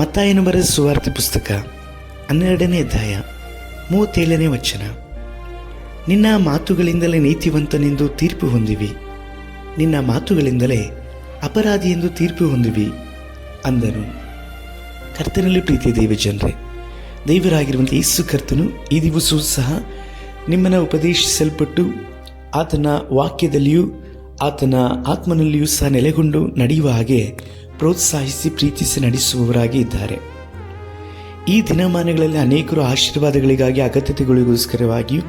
ಮತ್ತಾಯನು ಬರೆದ ಸುವಾರ್ತೆ ಪುಸ್ತಕ ಹನ್ನೆರಡನೇ ಅಧ್ಯಾಯ, ಮೂವತ್ತೇಳನೇ ವಚನ. ನಿನ್ನ ಮಾತುಗಳಿಂದಲೇ ನೀತಿವಂತನೆಂದು ತೀರ್ಪು ಹೊಂದಿವಿ. ನಿನ್ನ ಮಾತುಗಳಿಂದಲೇ ಅಪರಾಧಿ ಎಂದು ತೀರ್ಪು ಹೊಂದಿವಿ ಅಂದನು. ಕರ್ತನಲ್ಲಿ ಪ್ರೀತಿಯ ದೈವ ಜನರೇ ದೈವರಾಗಿರುವಂಥ ಯೇಸು ಕರ್ತನು ಈ ದಿವಸವೂ ಸಹ ನಿಮ್ಮನ್ನು ಉಪದೇಶಿಸಲ್ಪಟ್ಟು ಆತನ ವಾಕ್ಯದಲ್ಲಿಯೂ ಆತನ ಆತ್ಮನಲ್ಲಿಯೂ ಸಹ ನೆಲೆಗೊಂಡು ನಡೆಯುವ ಹಾಗೆ ಪ್ರೋತ್ಸಾಹಿಸಿ ಪ್ರೀತಿಸಿ ನಡೆಸುವವರಾಗಿ ಇದ್ದಾರೆ. ಈ ದಿನಮಾನಗಳಲ್ಲಿ ಅನೇಕರು ಆಶೀರ್ವಾದಗಳಿಗಾಗಿ ಅಗತ್ಯತೆಗಳಿಗೋಸ್ಕರವಾಗಿಯೂ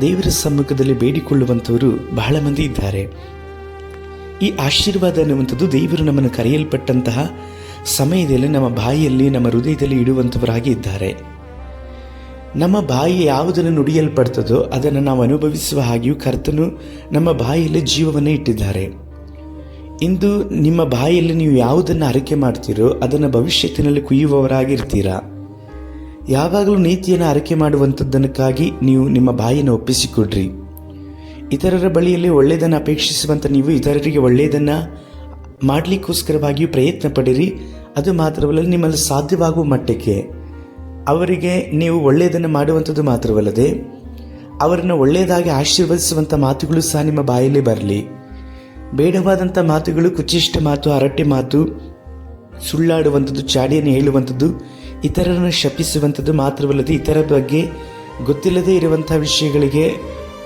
ದೇವರ ಸಮ್ಮುಖದಲ್ಲಿ ಬೇಡಿಕೊಳ್ಳುವಂಥವರು ಬಹಳ ಮಂದಿ ಇದ್ದಾರೆ. ಈ ಆಶೀರ್ವಾದ ಅನ್ನುವಂಥದ್ದು ದೇವರು ನಮ್ಮನ್ನು ಕರೆಯಲ್ಪಟ್ಟಂತಹ ಸಮಯದಲ್ಲಿ ನಮ್ಮ ಬಾಯಿಯಲ್ಲಿ, ನಮ್ಮ ಹೃದಯದಲ್ಲಿ ಇಡುವಂಥವರಾಗಿ ಇದ್ದಾರೆ. ನಮ್ಮ ಬಾಯಿ ಯಾವುದನ್ನು ನುಡಿಯಲ್ಪಡ್ತದೋ ಅದನ್ನು ನಾವು ಅನುಭವಿಸುವ ಹಾಗೆಯೂ ಕರ್ತನು ನಮ್ಮ ಬಾಯಿಯಲ್ಲಿ ಜೀವವನ್ನು ಇಟ್ಟಿದ್ದಾರೆ. ಇಂದು ನಿಮ್ಮ ಬಾಯಲ್ಲಿ ನೀವು ಯಾವುದನ್ನು ಅರಿಕೆ ಮಾಡ್ತೀರೋ ಅದನ್ನು ಭವಿಷ್ಯತ್ತಿನಲ್ಲಿ ಕುಯ್ಯುವವರಾಗಿರ್ತೀರಾ? ಯಾವಾಗಲೂ ನೀತಿಯನ್ನು ಅರಿಕೆ ಮಾಡುವಂಥದ್ದಕ್ಕಾಗಿ ನೀವು ನಿಮ್ಮ ಬಾಯಿಯನ್ನು ಒಪ್ಪಿಸಿಕೊಡ್ರಿ. ಇತರರ ಬಳಿಯಲ್ಲಿ ಒಳ್ಳೆಯದನ್ನು ಅಪೇಕ್ಷಿಸುವಂಥ ನೀವು ಇತರರಿಗೆ ಒಳ್ಳೆಯದನ್ನು ಮಾಡಲಿಕ್ಕೋಸ್ಕರವಾಗಿಯೂ ಪ್ರಯತ್ನ ಪಡಿರಿ. ಅದು ಮಾತ್ರವಲ್ಲ ನಿಮ್ಮಲ್ಲಿ ಸಾಧ್ಯವಾಗುವ ಮಟ್ಟಕ್ಕೆ ಅವರಿಗೆ ನೀವು ಒಳ್ಳೆಯದನ್ನು ಮಾಡುವಂಥದ್ದು ಮಾತ್ರವಲ್ಲದೆ ಅವರನ್ನು ಒಳ್ಳೆಯದಾಗಿ ಆಶೀರ್ವದಿಸುವಂಥ ಮಾತುಗಳು ಸಹ ನಿಮ್ಮ ಬಾಯಲ್ಲಿ ಬರಲಿ. ಬೇಡವಾದಂಥ ಮಾತುಗಳು ಕುಚಿಷ್ಟ ಮಾತು ಹರಟೆ ಮಾತು, ಸುಳ್ಳಾಡುವಂಥದ್ದು, ಚಾಡಿಯನ್ನು ಹೇಳುವಂಥದ್ದು, ಇತರರನ್ನು ಶಪಿಸುವಂಥದ್ದು ಮಾತ್ರವಲ್ಲದೆ ಇತರ ಬಗ್ಗೆ ಗೊತ್ತಿಲ್ಲದೆ ಇರುವಂಥ ವಿಷಯಗಳಿಗೆ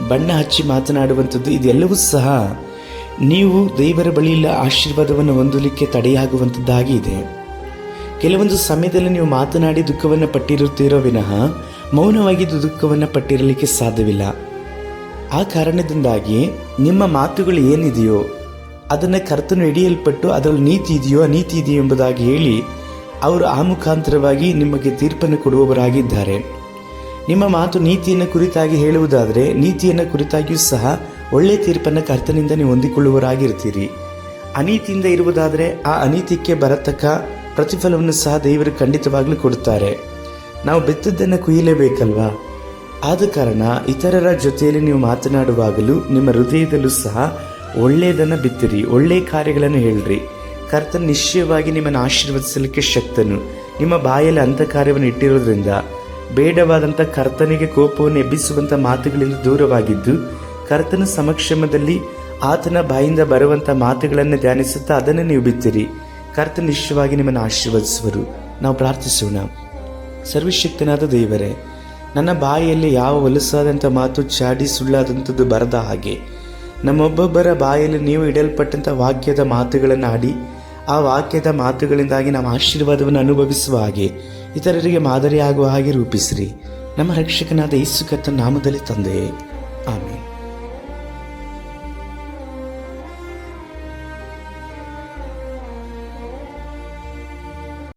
ಬಣ್ಣ ಹಚ್ಚಿ ಮಾತನಾಡುವಂಥದ್ದು ಇದೆಲ್ಲವೂ ಸಹ ನೀವು ದೇವರ ಬಳಿಯಿಲ್ಲ ಆಶೀರ್ವಾದವನ್ನು ಹೊಂದಲಿಕ್ಕೆ ತಡೆಯಾಗುವಂಥದ್ದಾಗಿ ಇದೆ. ಕೆಲವೊಂದು ಸಮಯದಲ್ಲಿ ನೀವು ಮಾತನಾಡಿ ದುಃಖವನ್ನು ಪಟ್ಟಿರುತ್ತೀರೋ ವಿನಃ ಮೌನವಾಗಿದ್ದು ದುಃಖವನ್ನು ಪಟ್ಟಿರಲಿಕ್ಕೆ ಸಾಧ್ಯವಿಲ್ಲ. ಆ ಕಾರಣದಿಂದಾಗಿ ನಿಮ್ಮ ಮಾತುಗಳು ಏನಿದೆಯೋ ಅದನ್ನು ಕರ್ತನು ಹಿಡಿಯಲ್ಪಟ್ಟು ಅದರಲ್ಲಿ ನೀತಿ ಇದೆಯೋ ಅನೀತಿ ಇದೆಯೋ ಎಂಬುದಾಗಿ ಹೇಳಿ ಅವರು ಆ ಮುಖಾಂತರವಾಗಿ ನಿಮಗೆ ತೀರ್ಪನ್ನು ಕೊಡುವವರಾಗಿದ್ದಾರೆ. ನಿಮ್ಮ ಮಾತು ನೀತಿಯನ್ನು ಕುರಿತಾಗಿ ಹೇಳುವುದಾದರೆ ನೀತಿಯನ್ನು ಕುರಿತಾಗಿಯೂ ಸಹ ಒಳ್ಳೆಯ ತೀರ್ಪನ್ನು ಕರ್ತನಿಂದ ನೀವು ಹೊಂದಿಕೊಳ್ಳುವರಾಗಿರ್ತೀರಿ ಅನೀತಿಯಿಂದ ಇರುವುದಾದರೆ ಆ ಅನೀತಿಗೆ ಬರತಕ್ಕ ಪ್ರತಿಫಲವನ್ನು ಸಹ ದೇವರು ಖಂಡಿತವಾಗ್ಲೂ ಕೊಡುತ್ತಾರೆ. ನಾವು ಬೆತ್ತದ್ದನ್ನು ಕುಯ್ಯಲೇಬೇಕಲ್ವಾ? ಆದ ಕಾರಣ ಇತರರ ಜೊತೆಯಲ್ಲಿ ನೀವು ಮಾತನಾಡುವಾಗಲೂ ನಿಮ್ಮ ಹೃದಯದಲ್ಲೂ ಸಹ ಒಳ್ಳೆಯದನ್ನು ಬಿತ್ತಿರಿ ಒಳ್ಳೆಯ ಕಾರ್ಯಗಳನ್ನು ಹೇಳ್ರಿ. ಕರ್ತನ್ ನಿಶ್ಚಯವಾಗಿ ನಿಮ್ಮನ್ನು ಆಶೀರ್ವದಿಸಲಿಕ್ಕೆ ಶಕ್ತನು. ನಿಮ್ಮ ಬಾಯಲ್ಲಿ ಅಂಥ ಕಾರ್ಯವನ್ನು ಇಟ್ಟಿರೋದ್ರಿಂದ ಬೇಡವಾದಂಥ ಕರ್ತನಿಗೆ ಕೋಪವನ್ನು ಎಬ್ಬಿಸುವಂಥ ಮಾತುಗಳಿಂದ ದೂರವಾಗಿದ್ದು, ಕರ್ತನ ಸಮಕ್ಷಮದಲ್ಲಿ ಆತನ ಬಾಯಿಂದ ಬರುವಂಥ ಮಾತುಗಳನ್ನು ಧ್ಯಾನಿಸುತ್ತಾ ಅದನ್ನು ನೀವು ಬಿತ್ತಿರಿ. ಕರ್ತನ ನಿಶ್ಚಯವಾಗಿ ನಿಮ್ಮನ್ನು ಆಶೀರ್ವದಿಸುವರು. ನಾವು ಪ್ರಾರ್ಥಿಸೋಣ. ಸರ್ವಶಕ್ತನಾದ ದೇವರೇ ನನ್ನ ಬಾಯಿಯಲ್ಲಿ ಯಾವ ಹೊಲಸಾದಂಥ ಮಾತು ಚಾಡಿ ಸುಳ್ಳಾದಂಥದ್ದು ಬರದ ಹಾಗೆ. ನಮ್ಮೊಬ್ಬೊಬ್ಬರ ಬಾಯಲ್ಲಿ ನೀವು ಇಡಲ್ಪಟ್ಟಂಥ ವಾಕ್ಯದ ಮಾತುಗಳನ್ನು ಆಡಿ, ಆ ವಾಕ್ಯದ ಮಾತುಗಳಿಂದಾಗಿ ನಮ್ಮ ಆಶೀರ್ವಾದವನ್ನು ಅನುಭವಿಸುವ ಹಾಗೆ, ಇತರರಿಗೆ ಮಾದರಿಯಾಗುವ ಹಾಗೆ ರೂಪಿಸ್ರಿ. ನಮ್ಮ ರಕ್ಷಕನಾದ ಯೇಸು ನಾಮದಲ್ಲಿ ನಾಮದಲ್ಲಿ ತಂದೆಯೇ.